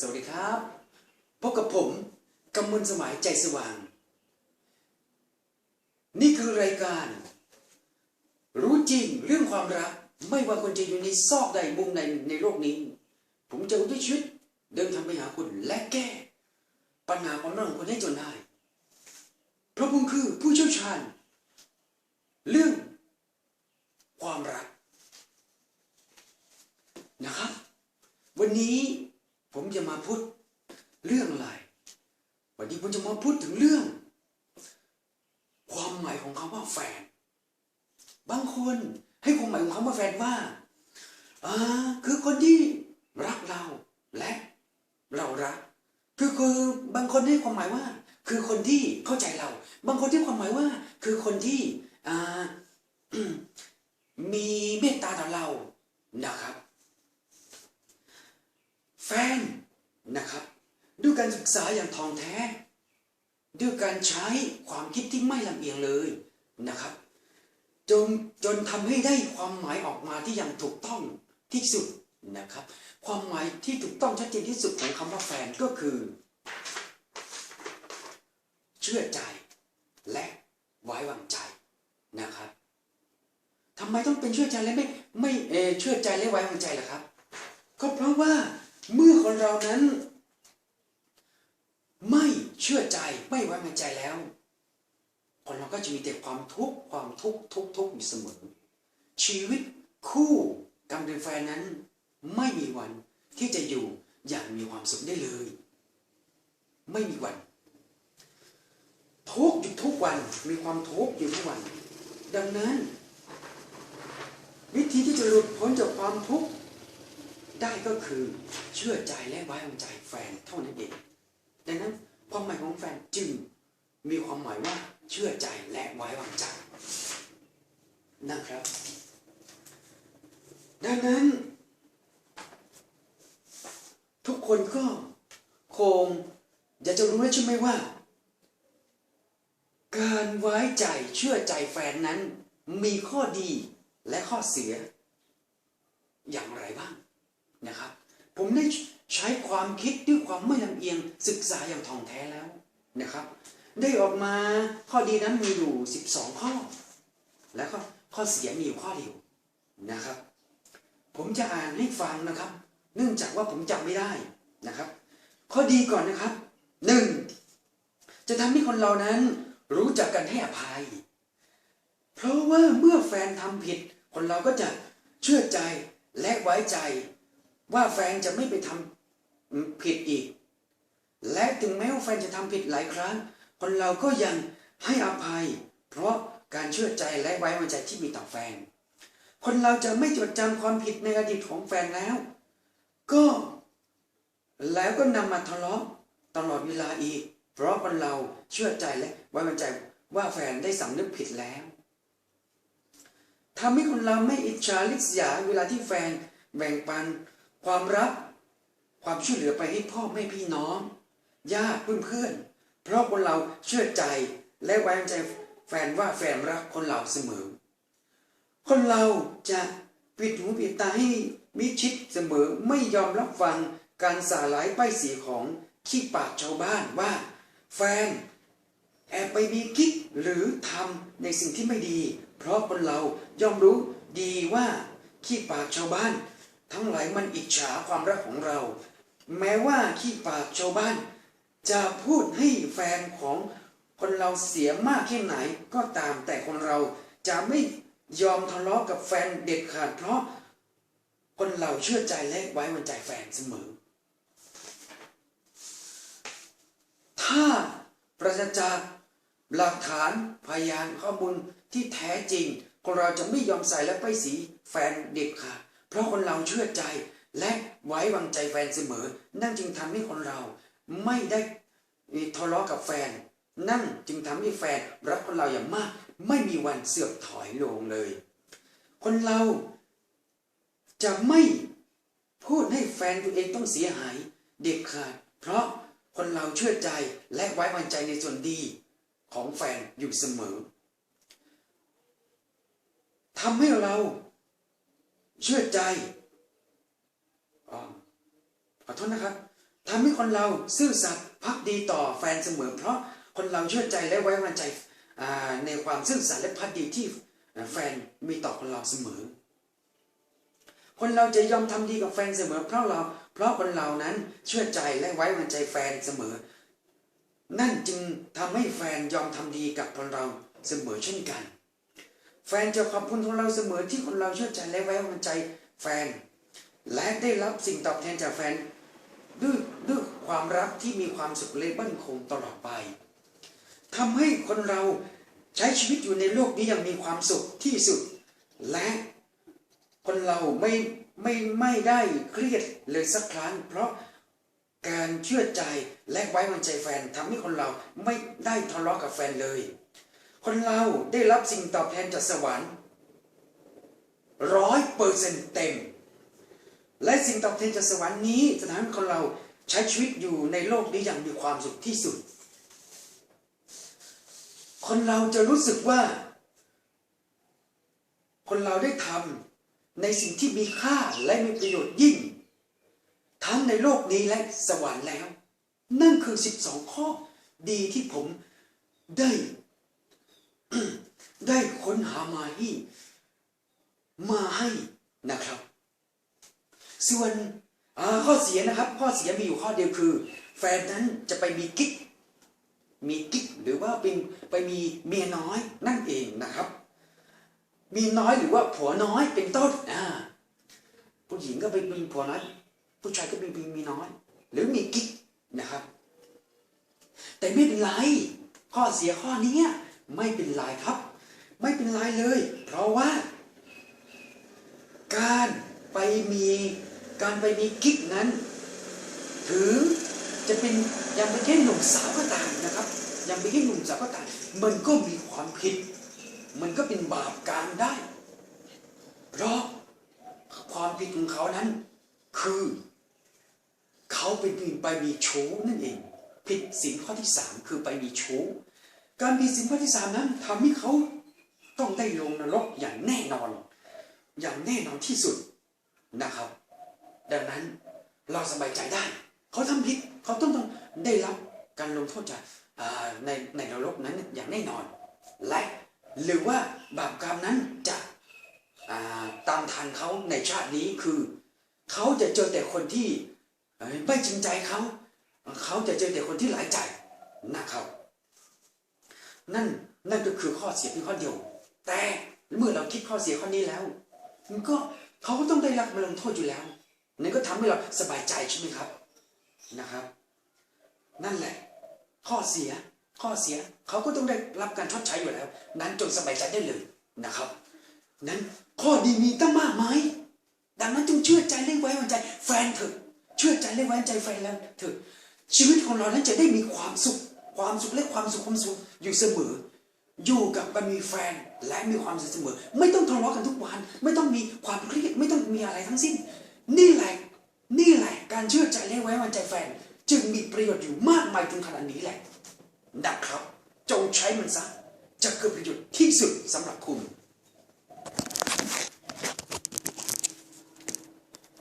สวัสดีครับ พบกับผมกำมลสมัยใจสว่าง นี่คือรายการ รู้จริงเรื่องความรัก ไม่ว่าคนจะอยู่ในซอกใดมุมใดในโลกนี้ ผมจะอุทิศชีวิตเดินทางไปหาคุณและแก้ ปัญหาความรักของคุณให้จนได้ เพราะผมคือผู้เชี่ยวชาญ เรื่อง ความรัก นะครับ วันนี้ ผมจะมาพูดเรื่องอะไร วันนี้ผมจะมาพูดถึงเรื่อง ความหมายของคำว่าแฟน บางคนให้ความหมายของคำว่าแฟนว่าอ่าคือคนที่รักเราและเรารัก คือคือบางคนให้ความหมายว่า คือคนที่เข้าใจเรา บางคนที่ความหมายว่า คือคนที่อ่ามีเมตตาต่อเรานะครับ แฟนนะครับ ด้วยการศึก ษาอย่างทองแท้ ด้วยการใช้ความคิดที่ไม่ลำเอียงเลยนะครับ จนจนทำให้ได้ความหมายออกมาที่อย่างถูกต้องที่สุดนะครับ ความหมายที่ถูกต้องชัดเจนที่สุดของคำว่าแฟนก็คือ เชื่อใจและไว้วางใจนะครับทำไมต้องเป็นเชื่อใจและไม่ไม่เอเชื่อใจและไว้วางใจล่ะครับ ก็เพราะว่าเมื่อคนเรานั้น ชื่อใจไม่ไว้วางใจแล้วคนเราก็จะมีแต่ความทุกข์ความทุกข์ทุกทุกอยู่เสมอ ชีวิตคู่การเป็นแฟนนั้น ไม่มีวันที่จะอยู่อย่างมีความสุขได้เลย ไม่มีวัน ทุกอยู่ทุกวันมีความทุกข์อยู่ทุกวัน ดังนั้น วิธีที่จะหลุดพ้นจากความทุกข์ได้ก็คือเชื่อใจและไว้วางใจแฟนเท่านั้นเองดังนั้น ความหมายของแฟนจึงมีความหมายว่าเชื่อใจและไว้วางใจนะครับ ดังนั้น ทุกคนก็คงอยากจะรู้แล้วใช่ไหมว่า การไว้ใจเชื่อใจแฟนนั้น มีข้อดีและข้อเสีย อย่างไรบ้างนะครับ ผมได้ ใช้ความคิดด้วยความไม่ลำเอียงศึกษาอย่างท่องแท้แล้วนะครับ ได้ออกมาข้อดีนั้นมีอยู่ 12 ข้อ และก็ข้อเสียมีอยู่ข้อเดียวนะครับ ผมจะอ่านให้ฟังนะครับ เนื่องจากว่าผมจำไม่ได้นะครับ ข้อดีก่อนนะครับหนึ่งจะทำให้คนเรานั้นรู้จักกันให้อภัย เพราะว่าเมื่อแฟนทำผิด คนเราก็จะเชื่อใจและไว้ใจ ว่าแฟนจะไม่ไปทำ ผิดอีก และถึงแม้ว่าแฟนจะทำผิดหลายครั้ง คนเราก็ยังให้อภัย เพราะการเชื่อใจและไว้วางใจที่มีต่อแฟน คนเราจะไม่จดจำความผิดในอดีตของแฟนแล้ว ก็แล้วก็นำมาทะเลาะตลอดเวลาอีก เพราะคนเราเชื่อใจและไว้วางใจว่าแฟนได้สำนึกผิดแล้วทำให้คนเราไม่อิจฉาริษยาเวลาที่แฟนแบ่งปันความรัก ความช่วยเหลือไปให้พ่อแม่พี่น้องญาติเพื่อนๆเพราะคนเราเชื่อใจและไว้ใจแฟนว่าแฟนรักคนเราเสมอ คนเราจะปิดหูปิดตาให้มิชิดเสมอไม่ยอมรับฟังการสาหลายป้ายสีของขี้ปากชาวบ้านว่า แฟน แอบไปมีกิ๊กหรือทำในสิ่งที่ไม่ดี เพราะคนเราย่อมรู้ดีว่าขี้ปากชาวบ้าน ทั้งหลายมันอิจฉาความรักของเรา แม้ว่าขี้ปากชาวบ้าน จะพูดให้แฟนของคนเราเสียมากแค่ไหนก็ตามแต่คนเราจะไม่ยอมทะเลาะกับแฟนเด็ดขาดเพราะคนเราเชื่อใจและไว้วางใจแฟนเสมอ ถ้าประจักษ์จากหลักฐานพยานข้อมูลที่แท้จริง คนเราจะไม่ยอมใส่และไปสีแฟนเด็ดขาดเพราะคนเราเชื่อใจ และไว้วางใจแฟนเสมอ นั่นจึงทำให้คนเราไม่ได้ทะเลาะกับแฟน นั่นจึงทำให้แฟนรักคนเราอย่างมาก ไม่มีวันเสื่อมถอยลงเลย คนเราจะไม่พูดให้แฟนตัวเองต้องเสียหายเด็ดขาด เพราะคนเราเชื่อใจและไว้วางใจในส่วนดีของแฟนอยู่เสมอทำให้เราเชื่อใจ ขอโทษนะครับทำให้คนเราซื่อสัตย์พักดีต่อแฟนเสมอ เพราะคนเราเชื่อใจและไว้วางใจในความซื่อสัตย์และพักดีที่แฟนมีต่อคนเราเสมอ คนเราจะยอมทำดีกับแฟนเสมอ เพราะเราเพราะคนเรานั้นเชื่อใจและไว้วางใจแฟนเสมอ นั่นจึงทำให้แฟนยอมทำดีกับคนเราเสมอเช่นกัน แฟนจะขอบคุณคนเราเสมอที่คนเราเชื่อใจและไว้วางใจแฟน และได้รับสิ่งตอบแทนจากแฟน ด้วยด้วยความรักที่มีความสุขและมั่นคงตลอดไปทำให้คนเราใช้ชีวิตอยู่ในโลกนี้อย่างมีความสุขที่สุด และคนเราไม่ไม่ไม่ได้เครียดเลยสักครั้ง เพราะการเชื่อใจและไว้วางใจแฟนทำให้คนเราไม่ได้ทะเลาะกับแฟนเลย คนเราได้รับสิ่งตอบแทนจากสวรรค์ร้อยเปอร์เซ็นต์เต็ม และสิ่งตอบแทนจากสวรรค์นี้จะทำให้คนเราใช้ชีวิตอยู่ในโลกนี้อย่างมีความสุขที่สุด คนเราจะรู้สึกว่า คนเราได้ทำในสิ่งที่มีค่าและมีประโยชน์ยิ่ง ทั้งในโลกนี้และสวรรค์แล้ว นั่นคือ 12 ข้อดีที่ผมได้ได้ค้นหามาให้มาให้นะครับ ส่วนข้อเสียนะครับ ข้อเสียมีอยู่ข้อเดียวคือ แฟนนั้นจะไปมีกิ๊กมีกิ๊กหรือว่าเป็นไปมีเมียน้อยนั่นเองนะครับ มีน้อยหรือว่าผัวน้อยเป็นต้นอ่าผู้หญิงก็ไปมีผัวน้อยผู้ชายก็มีมีน้อย หรือมีกิ๊กนะครับ แต่ไม่เป็นไรข้อเสียข้อนี้ไม่เป็นไรครับ ไม่เป็นไรเลย เพราะว่า การไปมี การไปมีกิ๊กนั้นถึงจะเป็นยังเป็นแค่หนุ่มสาวก็ตามนะครับ ยังเป็นแค่หนุ่มสาวก็ตามมันก็มีความผิด มันก็เป็นบาปกรรมได้ เพราะความผิดของเขานั้น คือเขาไปมีไปมีชู้นั่นเอง ผิดศีลข้อที่สามคือไปมีชู้การมีศีลข้อที่สามนั้นทำให้เขาต้องได้ลงนรกอย่างแน่นอน อย่างแน่นอนที่สุดนะครับ ดังนั้นเราสบายใจได้ เขาทำผิดเขาต้องต้องได้รับการลงโทษจากในในนรกนั้นอย่างแน่นอน และหรือว่าบาปกรรมนั้นจะตามทันเขาในชาตินี้คือ เขาจะเจอแต่คนที่ไม่จริงใจเขาเขาจะเจอแต่คนที่หลายใจนะครับ นั่นนั่นก็คือข้อเสียเพียงข้อเดียว แต่เมื่อเราคิดข้อเสียข้อนี้แล้ว มันก็เขาก็ต้องได้รับการลงโทษอยู่แล้ว นั่นก็ทำให้เราสบายใจใช่ไหมครับนะครับ นั่นแหละ ข้อเสียข้อเสียเขาก็ต้องได้รับการชดใช้อยู่แล้ว นั้นจงสบายใจได้เลยนะครับ นั้นข้อดีมีตั้งมากมายดังนั้นจงเชื่อใจและไว้วางใจ แฟนเถอะเชื่อใจและไว้วางใจแฟนแล้วเถอะชีวิตของเรานั้นจะได้มีความสุข ความสุขและความสุขความสุขอยู่เสมอ อยู่กับการมีแฟนและมีความสุขเสมอ ไม่ต้องทะเลาะกันทุกวัน ไม่ต้องมีความเครียดไม่ต้องมีอะไรทั้งสิ้น นี่แหละ นี่แหละ การเชื่อใจและไว้วางใจแฟน จึงมีประโยชน์อยู่มากมายถึงขนาดนี้แหละนะครับ จงใช้มันซะจะเกิดประโยชน์ที่สุดสำหรับคุณ